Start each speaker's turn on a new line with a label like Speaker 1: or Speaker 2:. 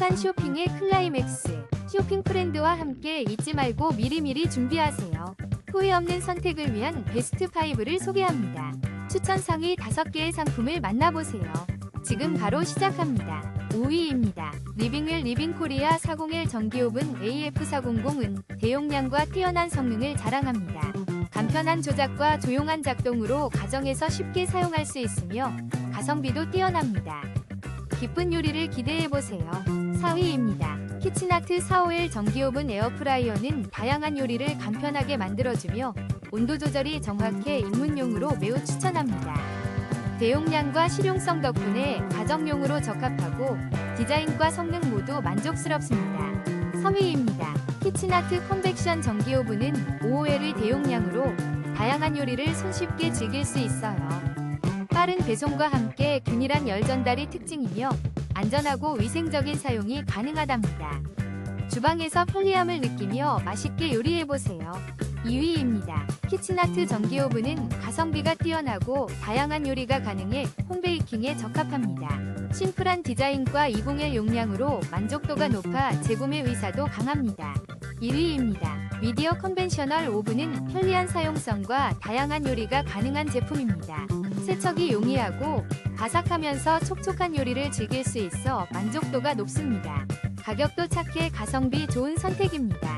Speaker 1: 행복한 쇼핑의 클라이맥스. 쇼핑 프렌드와 함께 잊지 말고 미리미리 준비하세요. 후회 없는 선택을 위한 베스트 5를 소개합니다. 추천 상위 5개의 상품을 만나보세요. 지금 바로 시작합니다. 5위입니다. 리빙웰 리빙코리아 401 전기오븐 AF400은 대용량과 뛰어난 성능을 자랑합니다. 간편한 조작과 조용한 작동으로 가정에서 쉽게 사용할 수 있으며 가성비도 뛰어납니다. 기쁜 요리를 기대해보세요. 4위입니다. 키친아트 451 전기오븐 에어프라이어는 다양한 요리를 간편하게 만들어주며 온도 조절이 정확해 입문용으로 매우 추천합니다. 대용량과 실용성 덕분에 가정용으로 적합하고 디자인과 성능 모두 만족스럽습니다. 3위입니다. 키친아트 컨벡션 전기오븐은 5호L의 대용량으로 다양한 요리를 손쉽게 즐길 수 있어요. 빠른 배송과 함께 균일한 열 전달이 특징이며 안전하고 위생적인 사용이 가능하답니다. 주방에서 편리함을 느끼며 맛있게 요리해보세요. 2위입니다. 키친아트 전기오븐은 가성비가 뛰어나고 다양한 요리가 가능해 홈베이킹에 적합합니다. 심플한 디자인과 201 용량으로 만족도가 높아 재구매 의사도 강합니다. 1위입니다. 미디어 컨벤셔널 오븐은 편리한 사용성과 다양한 요리가 가능한 제품입니다. 세척이 용이하고 바삭하면서 촉촉한 요리를 즐길 수 있어 만족도가 높습니다. 가격도 착해 가성비 좋은 선택입니다.